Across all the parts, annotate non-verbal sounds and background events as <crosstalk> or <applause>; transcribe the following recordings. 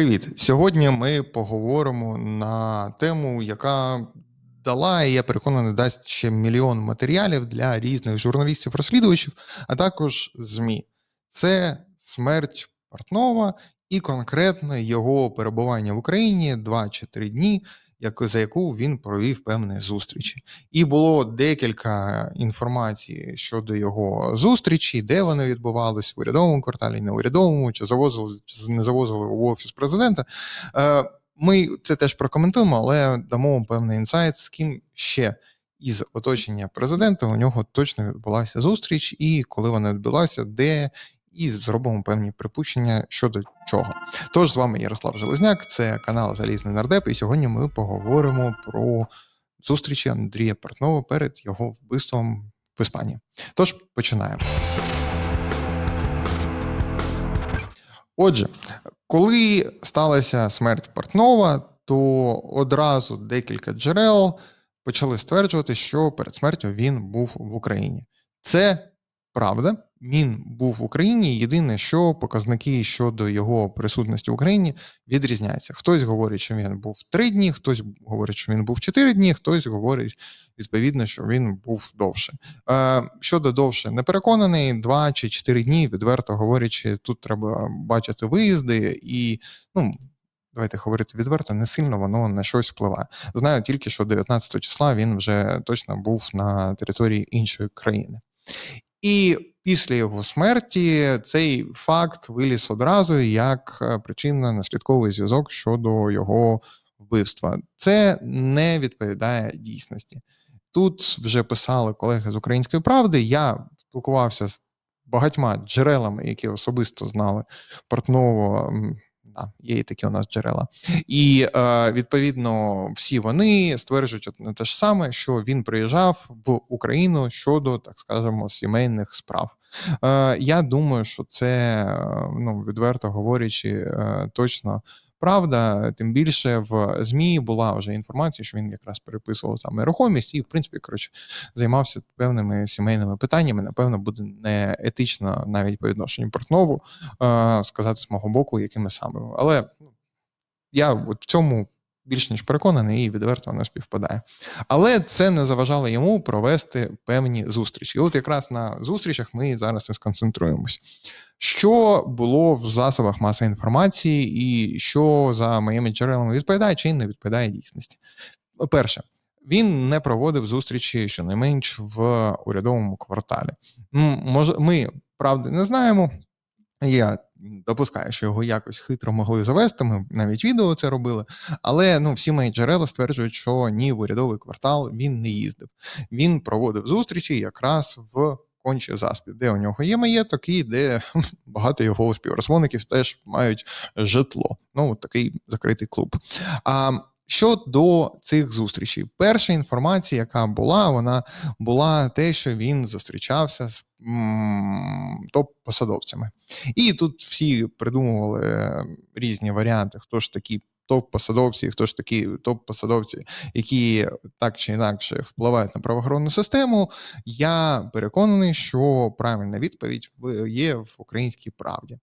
Привіт! Сьогодні ми поговоримо на тему, яка дала, і я переконаний, дасть ще мільйон матеріалів для різних журналістів-розслідувачів, а також ЗМІ. Це смерть Портнова і конкретно його перебування в Україні 2 чи 3 дні, як, за яку він провів певні зустрічі. І було декілька інформацій щодо його зустрічі, де вони відбувалися в урядовому кварталі, не урядовому, чи завозили, чи не завозили в офіс президента. Е, Ми це теж прокоментуємо, але дамо певний інсайт, з ким ще із оточення президента у нього точно відбулася зустріч, і коли вона відбулася, де і зробимо певні припущення щодо чого. Тож з вами Ярослав Железняк, це канал Залізний Нардеп, і сьогодні ми поговоримо про зустрічі Андрія Портнова перед його вбивством в Іспанії. Тож починаємо. Отже, коли сталася смерть Портнова, то одразу декілька джерел почали стверджувати, що перед смертю він був в Україні. Це правда. Він був в Україні. Єдине, що показники щодо його присутності в Україні відрізняються. Хтось говорить, що він був три дні, хтось говорить, що він був чотири дні, хтось говорить відповідно, що він був довше. Е, Щодо довше, не переконаний, два чи чотири дні, відверто говорячи, тут треба бачити виїзди і ну. Давайте говорити відверто, не сильно воно на щось впливає. Знаю тільки, що 19 числа він вже точно був на території іншої країни. І після його смерті цей факт виліз одразу як е, причинно наслідковий зв'язок щодо його вбивства. Це не відповідає дійсності. Тут вже писали колеги з Української правди. Я спілкувався з багатьма джерелами, які особисто знали Портново да, є і такі у нас джерела. І е, відповідно всі вони стверджують одне те ж саме, що він приїжджав в Україну щодо, так скажемо, сімейних справ. Е, Я думаю, що це ну відверто говорячи, е, точно правда. Тим більше в змі була вже інформація, що він якраз переписував там нерухомість і, в принципі, коротше, займався певними сімейними питаннями. Напевно, буде не етично навіть по відношенню Портнову е, сказати з мого боку, якими саме. Але ну, я от в цьому більш ніж переконаний, і відверто не співпадає. Але це не заважало йому провести певні зустрічі. І от якраз на зустрічах ми зараз і сконцентруємось. Що було в засобах масової інформації, і що за моїми джерелами відповідає чи не відповідає дійсності? Перше. Він не проводив зустрічі щонайменш в урядовому кварталі. Може, ми правди не знаємо. Я допускаю, що його якось хитро могли завести. Ми навіть відео це робили. Але ну всі мої джерела стверджують, що ні в урядовий квартал він не їздив. Він проводив зустрічі якраз в конче заспі, де у нього є маєток, і де <laughs> багато його співрозмовників теж мають житло. Ну такий закритий клуб. А Щодо цих зустрічей, перша інформація, яка була, вона була те, що він зустрічався з топ-посадовцями. І тут всі придумували різні варіанти, хто ж такі топ-посадовці, хто ж такі топ-посадовці, які так чи інакше впливають на правоохоронну систему. Я переконаний, що правильна відповідь є в українській правді.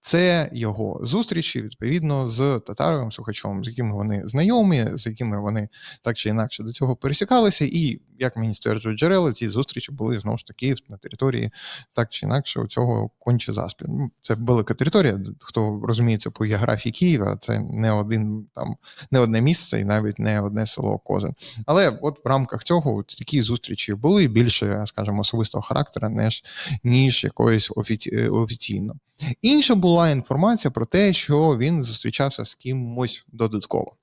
Це його зустрічі відповідно з Татаровим сухачом, з якими вони знайомі, з якими вони так чи інакше до цього пересікалися, і як мені стверджують джерела, ці зустрічі були знову ж таки на території так чи інакше у цього конче заспі. Ну, це велика територія. Хто розуміється по географії Києва, це не один там не одне місце і навіть не одне село Козин. Але от в рамках цього такі зустрічі були більше, скажімо, особистого характера, ніж ніж якоїсь офіці... офіційно. Інша була інформація про те, що він зустрічався з кимось додатково.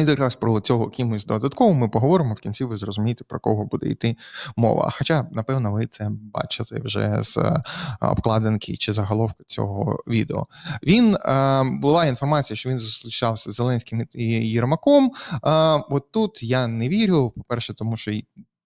І якраз про цього кимось додатково ми поговоримо в кінці. Ви зрозумієте, про кого буде йти мова. Хоча, напевно, ви це бачите вже з е, обкладинки чи заголовки цього відео. Він е, була інформація, що він зустрічався з Зеленським і Єрмаком. Е, от тут я не вірю. По перше, тому що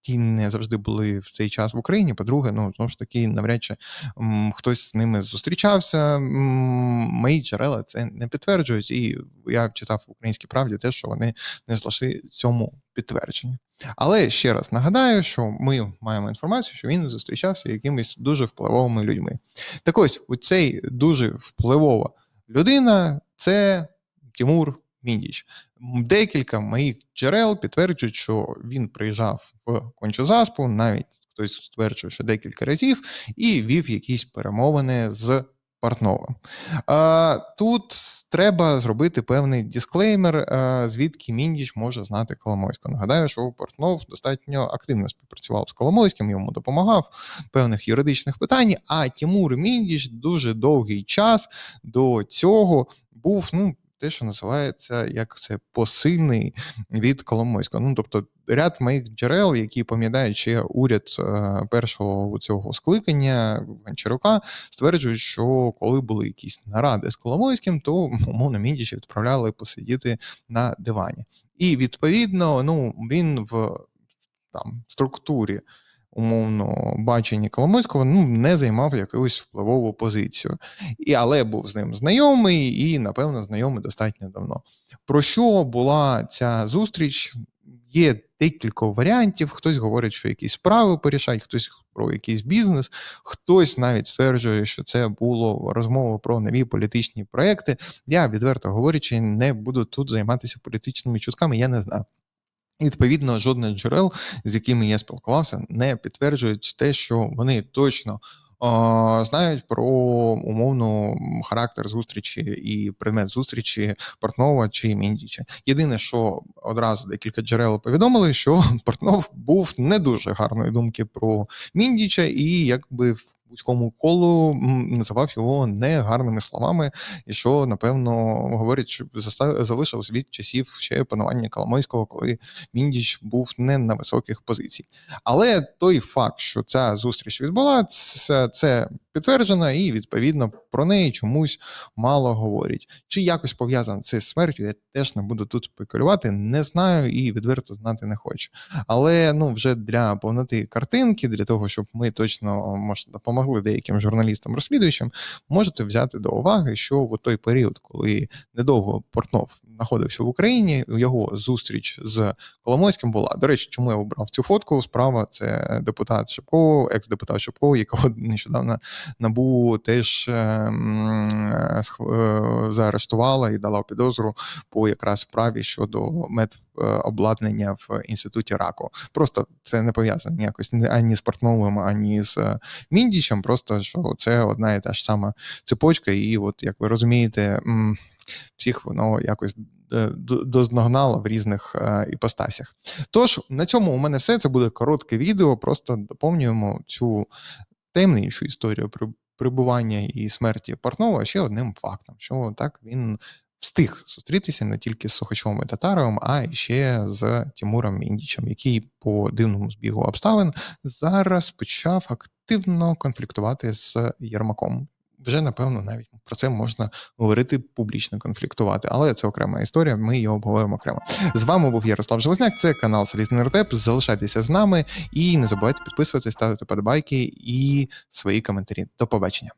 ті не завжди були в цей час в Україні. По-друге, ну знову ж таки, навряд чи м, хтось з ними зустрічався. Мої джерела це не підтверджують, і я читав в українській правді те, що вони не знайшли цьому підтвердження. Але ще раз нагадаю, що ми маємо інформацію, що він зустрічався якимись дуже впливовими людьми. Так ось у цей дуже впливова людина це Тимур Міндіч. Декілька моїх джерел підтверджують, що він приїжджав в кончу заспу, навіть хтось стверджує, що декілька разів, і вів якісь перемовини з Портновим. А, Тут треба зробити певний дисклеймер, звідки Міндіч може знати Коломойського. Нагадаю, що Портнов достатньо активно співпрацював з Коломойським, йому допомагав певних юридичних питань. А Тимур Міндіч дуже довгий час до цього був ну. Те, що називається як це посильний від Коломойського. Ну тобто, ряд моїх джерел, які пам'ятають ще уряд е, першого цього скликання Гончарука, стверджують, що коли були якісь наради з Коломойським, то <laughs> умовно Міндіча відправляли посидіти на дивані. І відповідно, ну він в там структурі. Умовно баченні Коломойського ну не займав якусь впливову позицію, і але був з ним знайомий і, напевно, знайомий достатньо давно. Про що була ця зустріч? Є декілька варіантів. Хтось говорить, що якісь справи порішать, хтось про якийсь бізнес, хтось навіть стверджує, що це було розмова про нові політичні проекти. Я відверто говорячи, не буду тут займатися політичними чутками. Я не знаю. І, відповідно, жодне джерел, з якими я спілкувався, не підтверджують те, що вони точно знають про умовну характер зустрічі і предмет зустрічі Портнова чи Міндіча. Єдине, що одразу декілька джерел повідомили, що <laughs> Портнов був не дуже гарної думки про Міндіча, і якби вузькому колу називав його негарними словами, і що напевно говорить, що залишилось від часів ще панування Коломойського, коли Міндіч був не на високих позиціях. Але той факт, що ця зустріч відбула, це, це підтверджено, і відповідно про неї чомусь мало говорять. Чи якось пов'язано це з смертю, я теж не буду тут спекулювати, не знаю і відверто знати не хочу. Але ну вже для повноти картинки, для того, щоб ми точно може допомогли деяким журналістам розслідуючим, можете взяти до уваги, що в той період, коли недовго Портнов знаходився в Україні, його зустріч з Коломойським була. До речі, чому я обрав цю фотку? Справа це депутат Шепко, екс-депутат Шепко, якого <laughs> нещодавно набу теж ем, е, заарештувала і дала підозру по якраз справі щодо медобладнання в інституті раку. Просто це не пов'язано якось ані з Портновим, ані з е, Міндічем. Просто що це одна і та ж сама цепочка, і от як ви розумієте. Всіх воно якось е, д- доздогнало в різних е, іпостасях. Тож на цьому у мене все. Це буде коротке відео. Просто доповнюємо цю таємничу історію при прибування і смерті Портнова ще одним фактом, що так він встиг зустрітися не тільки з Сухачовим і Татаровим, а ще з Тимуром Міндічем, який по дивному збігу обставин зараз почав активно конфліктувати з Єрмаком. Вже напевно навіть про це можна говорити публічно конфліктувати, але це окрема історія. Ми її обговоримо окремо. З вами був Ярослав Железняк. Це канал Солізний Ртеп. Залишайтеся з нами і не забувайте підписуватись, ставити подобайки і свої коментарі. До побачення.